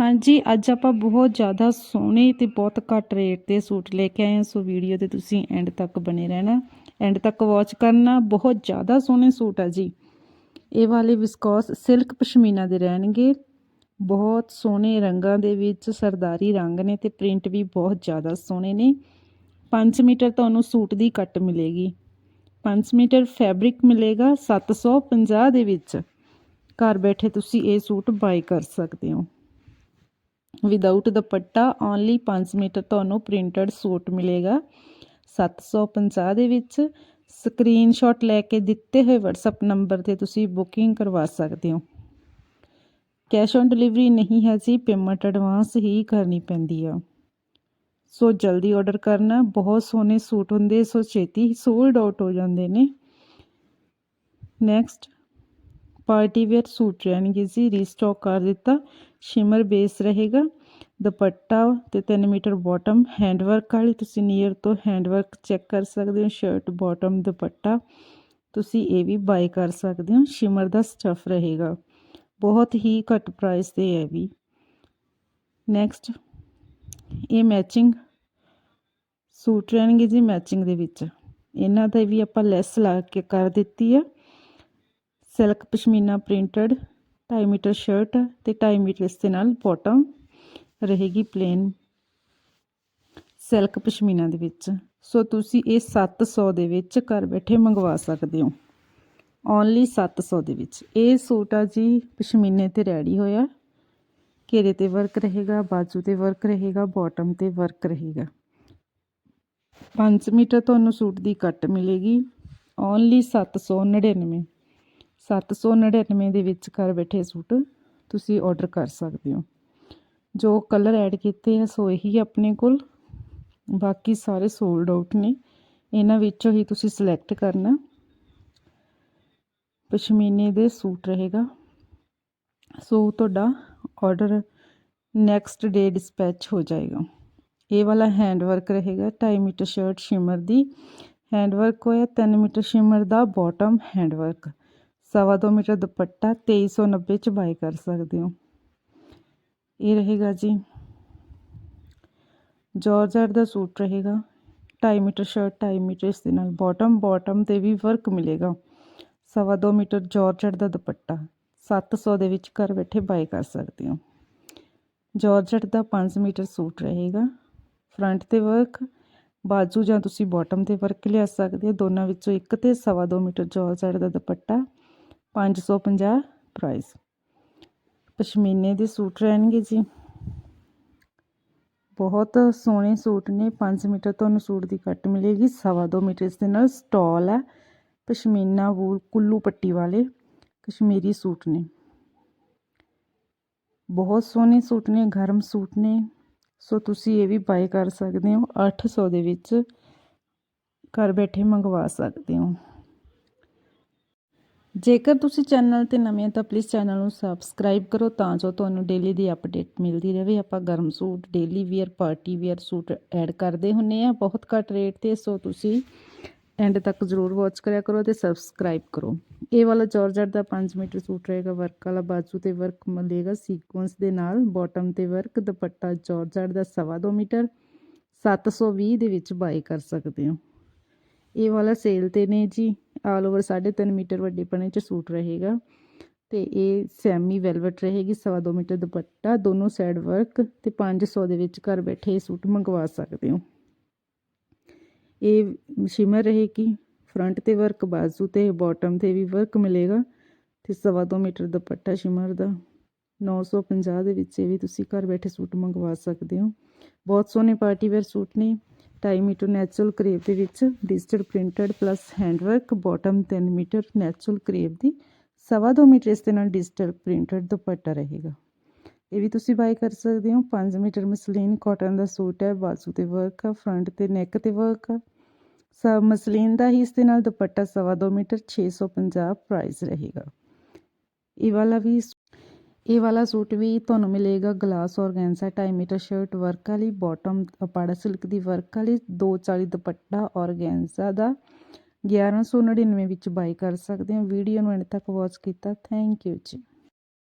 ਹਾਂਜੀ, ਅੱਜ ਆਪਾਂ ਬਹੁਤ ਜ਼ਿਆਦਾ ਸੋਹਣੇ ਤੇ ਬਹੁਤ ਘੱਟ ਰੇਟ ਤੇ ਸੂਟ ਲੈ ਕੇ ਆਏ ਹਾਂ, ਸੋ ਵੀਡੀਓ ਤੇ ਤੁਸੀਂ ਐਂਡ ਤੱਕ ਬਣੇ ਰਹਿਣਾ ਐਂਡ ਤੱਕ ਵਾਚ ਕਰਨਾ, ਬਹੁਤ ਜ਼ਿਆਦਾ ਸੋਹਣੇ ਸੂਟ ਆ ਜੀ। ਇਹ ਵਾਲੇ ਵਿਸਕੋਸ ਸਿਲਕ ਪਸ਼ਮੀਨਾ ਦੇ ਰਹਿਣਗੇ, ਬਹੁਤ ਸੋਹਣੇ ਰੰਗਾਂ ਦੇ ਵਿੱਚ ਸਰਦਾਰੀ ਰੰਗ ਨੇ ਤੇ ਪ੍ਰਿੰਟ ਵੀ ਬਹੁਤ ਜ਼ਿਆਦਾ ਸੋਹਣੇ ਨੇ। 5 ਮੀਟਰ ਤੁਹਾਨੂੰ ਸੂਟ ਦੀ ਕੱਟ ਮਿਲੇਗੀ। 5 ਮੀਟਰ ਫੈਬਰਿਕ ਮਿਲੇਗਾ 750 ਦੇ ਵਿੱਚ। ਘਰ ਬੈਠੇ ਤੁਸੀਂ ਇਹ ਸੂਟ ਬਾਈ ਕਰ ਸਕਦੇ ਹੋ। ਵਿਦਆਊਟ ਦੁਪੱਟਾ ਓਨਲੀ 5 ਮੀਟਰ ਤੁਹਾਨੂੰ ਪ੍ਰਿੰਟਡ ਸੂਟ ਮਿਲੇਗਾ। 750 ਦੇ ਵਿੱਚ ਸਕਰੀਨਸ਼ਾਟ ਲੈ ਕੇ ਦਿੱਤੇ ਹੋਏ WhatsApp ਨੰਬਰ ਤੇ ਤੁਸੀਂ ਬੁਕਿੰਗ ਕਰਵਾ ਸਕਦੇ ਹੋ। ਕੈਸ਼ ਔਨ ਡਿਲੀਵਰੀ ਨਹੀਂ ਹੈ ਜੀ ਪੇਮੈਂਟ ਐਡਵਾਂਸ ਹੀ ਕਰਨੀ ਪੈਂਦੀ ਆ। ਸੋ ਜਲਦੀ ਆਰਡਰ ਕਰਨਾ, ਬਹੁਤ ਸੋਹਣੇ ਸੂਟ ਹੁੰਦੇ, ਸੋ ਛੇਤੀ ਹੀ ਸੋਲਡ ਆਊਟ ਹੋ ਜਾਂਦੇ ਨੇ। ਨੈਕਸਟ ਪਾਰਟੀ ਵੇਅਰ ਸੂਟ ਰਹਿਣਗੇ ਜੀ ਰੀਸਟਾਕ ਕਰ ਦਿੱਤਾ ਸ਼ਿਮਰ ਬੇਸ ਰਹੇਗਾ ਦੁਪੱਟਾ ਤੇ 3 ਮੀਟਰ ਬਾਟਮ ਹੈਂਡ ਵਰਕ ਵਾਲੀ ਤੁਸੀਂ ਨੀਅਰ ਤੋਂ ਹੈਂਡ ਵਰਕ ਚੈੱਕ ਕਰ ਸਕਦੇ ਹੋ ਸ਼ਰਟ ਬਾਟਮ ਦੁਪੱਟਾ ਤੁਸੀਂ ਇਹ ਵੀ ਬਾਈ ਕਰ ਸਕਦੇ ਹੋ ਸ਼ਿਮਰ ਦਾ ਸਟਫ ਰਹੇਗਾ ਬਹੁਤ ਹੀ ਘੱਟ ਪ੍ਰਾਈਸ ਤੇ ਹੈ ਵੀ ਨੈਕਸਟ ਇਹ ਮੈਚਿੰਗ ਸੂਟ ਰਹਿਣਗੇ ਜੀ ਮੈਚਿੰਗ ਦੇ ਵਿੱਚ ਇਹਨਾਂ ਦਾ ਵੀ ਆਪਾਂ ਲੈਸ ਲਾ ਕੇ ਕਰ ਦਿੱਤੀ ਹੈ silk pashmina printed 2.5 metre shirt ਤੇ 2.5 ਮੀਟਰ ਇਸ ਦੇ ਨਾਲ ਬਾਟਮ ਰਹੇਗੀ ਪਲੇਨ ਸਿਲਕ ਪਸ਼ਮੀਨਾ ਦੇ ਵਿੱਚ। ਸੋ ਤੁਸੀਂ ਇਹ 700 ਦੇ ਵਿੱਚ ਘਰ ਬੈਠੇ ਮੰਗਵਾ ਸਕਦੇ ਹੋ। ਓਨਲੀ 700 ਦੇ ਵਿੱਚ। ਇਹ ਸੂਟ ਆ ਜੀ ਪਸ਼ਮੀਨੇ ਤੇ ਰੈਡੀ ਹੋਇਆ। ਘੇਰੇ ਤੇ ਵਰਕ ਰਹੇਗਾ, ਬਾਜੂ ਤੇ ਵਰਕ ਰਹੇਗਾ ਬਾਟਮ ਤੇ ਵਰਕ ਰਹੇਗਾ। 5 ਮੀਟਰ ਤੁਹਾਨੂੰ ਸੂਟ ਦੀ ਕੱਟ ਮਿਲੇਗੀ। ਓਨਲੀ 799 799 ਦੇ ਵਿੱਚ ਘਰ ਬੈਠੇ ਸੂਟ ਤੁਸੀਂ ਆਰਡਰ ਕਰ ਸਕਦੇ ਹੋ ਜੋ ਕਲਰ ਐਡ ਕੀਤੇ ਆ ਸੋ ਇਹੀ ਆਪਣੇ ਕੋਲ ਬਾਕੀ ਸਾਰੇ ਸੋਲਡ ਆਊਟ ਨੇ ਇਹਨਾਂ ਵਿੱਚੋਂ ਹੀ ਤੁਸੀਂ ਸਿਲੈਕਟ ਕਰਨਾ ਪਸ਼ਮੀਨੇ ਦੇ ਸੂਟ ਰਹੇਗਾ ਸੋ ਤੁਹਾਡਾ ਆਰਡਰ ਨੈਕਸਟ ਡੇ ਡਿਸਪੈਚ ਹੋ ਜਾਏਗਾ ਇਹ ਵਾਲਾ ਹੈਂਡ ਵਰਕ ਰਹੇਗਾ 2.5 ਮੀਟਰ ਸ਼ਰਟ ਸ਼ਿਮਰ ਦੀ ਹੈਂਡ ਵਰਕ ਹੋਇਆ 3 ਮੀਟਰ ਸ਼ਿਮਰ ਦਾ ਬਾਟਮ ਹੈਂਡ ਵਰਕ ਸਵਾ ਦੋ ਮੀਟਰ ਦੁਪੱਟਾ 2390 ਚ ਬਾਈ ਕਰ ਸਕਦੇ ਹੋ। ਇਹ ਰਹੇਗਾ ਜੀ। ਜਾਰਜਟ ਦਾ ਸੂਟ ਰਹੇਗਾ। 2.5 ਮੀਟਰ ਸ਼ਰਟ 2.5 ਮੀਟਰ ਇਸ ਦੇ ਨਾਲ ਬਾਟਮ ਬਾਟਮ ਤੇ ਵੀ ਵਰਕ ਮਿਲੇਗਾ। ਸਵਾ ਦੋ ਮੀਟਰ ਜਾਰਜਟ ਦਾ ਦੁਪੱਟਾ 700 ਦੇ ਵਿੱਚ ਘਰ ਬੈਠੇ ਬਾਈ ਕਰ ਸਕਦੇ ਹੋ। ਜਾਰਜਟ ਦਾ 5 ਮੀਟਰ ਸੂਟ ਰਹੇਗਾ। ਫਰੰਟ ਤੇ ਵਰਕ ਬਾਜੂ ਜਾਂ ਤੁਸੀਂ ਬਾਟਮ ਤੇ ਵਰਕ ਲਿਆ ਸਕਦੇ ਹੋ। ਦੋਨਾਂ ਵਿੱਚੋਂ ਇੱਕ ਤੇ ਸਵਾ ਦੋ ਮੀਟਰ ਜਾਰਜਟ ਦਾ ਦੁਪੱਟਾ 550 ਪ੍ਰਾਈਸ ਪਸ਼ਮੀਨੇ ਦੇ ਸੂਟ ਰਹਿਣਗੇ ਜੀ। ਬਹੁਤ ਸੋਹਣੇ ਸੂਟ ਨੇ। 5 ਮੀਟਰ ਤੁਹਾਨੂੰ ਸੂਟ ਦੀ ਕੱਟ ਮਿਲੇਗੀ। ਸਵਾ ਦੋ ਮੀਟਰ ਇਸ ਦੇ ਨਾਲ ਸਟਾਲ ਹੈ। ਪਸ਼ਮੀਨਾ ਵੂਲ ਕੁੱਲੂ ਪੱਟੀ ਵਾਲੇ ਕਸ਼ਮੀਰੀ ਸੂਟ ਨੇ। ਬਹੁਤ ਸੋਹਣੇ ਸੂਟ ਨੇ, ਗਰਮ ਸੂਟ ਨੇ। ਸੋ ਤੁਸੀਂ ਇਹ ਵੀ ਬਾਏ ਕਰ ਸਕਦੇ ਹੋ। 800 ਦੇ ਵਿੱਚ ਘਰ ਬੈਠੇ ਮੰਗਵਾ ਸਕਦੇ ਹੋ। ਜੇਕਰ ਤੁਸੀਂ ਚੈਨਲ ਤੇ ਨਵੇਂ ਤਾਂ ਪਲੀਜ਼ ਚੈਨਲ ਨੂੰ ਸਬਸਕ੍ਰਾਈਬ ਕਰੋ ਤਾਂ ਜੋ ਤੁਹਾਨੂੰ ਡੇਲੀ ਦੀ ਅਪਡੇਟ ਮਿਲਦੀ ਰਹੇ। ਆਪਾਂ ਗਰਮ suit daily wear party wear suit add ਕਰਦੇ ਹੁੰਨੇ ਆ। ਬਹੁਤ ਘੱਟ ਰੇਟ ਤੇ, ਸੋ ਤੁਸੀਂ ਐਂਡ ਤੱਕ ਜ਼ਰੂਰ ਵਾਚ ਕਰਿਆ ਕਰੋ ਤੇ ਸਬਸਕ੍ਰਾਈਬ ਕਰੋ। ਇਹ ਵਾਲਾ ਜਾਰਜਟ ਦਾ 5 ਮੀਟਰ ਸੂਟ ਰਹੇਗਾ ਵਰਕ ਵਾਲਾ ਬਾਜੂ ਤੇ ਵਰਕ ਮਿਲੇਗਾ। ਸੀਕੁਐਂਸ ਦੇ ਨਾਲ ਬਾਟਮ ਤੇ ਵਰਕ ਦੁਪੱਟਾ ਜਾਰਜਟ ਦਾ 2.5 ਮੀਟਰ 720 ਦੇ ਵਿੱਚ ਬਾਈ ਕਰ ਸਕਦੇ ਹੋ। ਇਹ ਵਾਲਾ ਸੇਲ ਤੇ ਨੇ ਜੀ। ਆਲ ਓਵਰ 3.5 ਮੀਟਰ ਵੱਡੇ ਪਣੇ ਚ ਸੂਟ ਰਹੇਗਾ। ਤੇ ਇਹ ਸੈਮੀ ਵੈਲਵਟ ਰਹੇਗੀ 2.5 ਮੀਟਰ ਦੁਪੱਟਾ, ਦੋਨੋਂ ਸਾਈਡ ਵਰਕ ਤੇ 500 ਦੇ ਵਿੱਚ ਘਰ ਬੈਠੇ ਇਹ ਸੂਟ ਮੰਗਵਾ ਸਕਦੇ ਹੋ। ਇਹ ਸ਼ਿਮਰ ਰਹੇਗੀ ਫਰੰਟ ਤੇ ਵਰਕ ਬਾਜ਼ੂ ਤੇ ਬਾਟਮ ਤੇ ਵੀ ਵਰਕ ਮਿਲੇਗਾ ਤੇ 2.5 ਮੀਟਰ ਦੁਪੱਟਾ ਸ਼ਿਮਰ ਦਾ। 950 ਦੇ ਵਿੱਚ ਇਹ ਵੀ ਤੁਸੀਂ ਘਰ ਬੈਠੇ ਸੂਟ ਮੰਗਵਾ ਸਕਦੇ ਹੋ। ਬਹੁਤ ਸੋਹਣੇ ਪਾਰਟੀ ਵੇਅਰ ਸੂਟ ਨੇ। 2.5 ਮੀਟਰ ਨੈਚੁਰਲ ਕਰੇਪ ਦੇ ਵਿੱਚ digital printed plus hand work bottom 3 metre natural crepe ਦੀ 2.5 ਮੀਟਰ ਇਸ ਦੇ ਨਾਲ ਡਿਜੀਟਲ ਪ੍ਰਿੰਟਡ ਦੁਪੱਟਾ ਰਹੇਗਾ। ਇਹ ਵੀ ਤੁਸੀਂ ਬਾਈ ਕਰ ਸਕਦੇ ਹੋ। 5 ਮੀਟਰ ਮਸਲੀਨ ਕਾਟਨ ਦਾ ਸੂਟ ਹੈ ਬਾਜ਼ੂ ਤੇ ਵਰਕ ਆ ਫਰੰਟ ਤੇ ਨੈਕ ਤੇ ਵਰਕ ਆ। ਸਭ ਮਸਲੀਨ ਦਾ ਹੀ ਇਸ ਦੇ ਨਾਲ ਦੁਪੱਟਾ 2.5 ਮੀਟਰ 650 ਪ੍ਰਾਈਸ ਰਹੇਗਾ। ਇਹ ਵਾਲਾ ਵੀ ਇਹ ਵਾਲਾ ਸੂਟ ਵੀ ਤੁਹਾਨੂੰ ਮਿਲੇਗਾ glass organza 2.5 metre shirt work ਵਾਲੀ ਬਾਟਮ ਪਾੜਾ ਸਿਲਕ ਦੀ ਵਰਕ ਵਾਲੀ 240 ਦੁਪੱਟਾ ਔਰਗੈਂਜ਼ਾ ਦਾ। 1199 ਵਿੱਚ ਬਾਈ ਕਰ ਸਕਦੇ ਹੋ। ਵੀਡੀਓ ਨੂੰ ਐਂਡ ਤੱਕ ਵਾਚ ਕੀਤਾ। ਥੈਂਕ ਯੂ ਜੀ।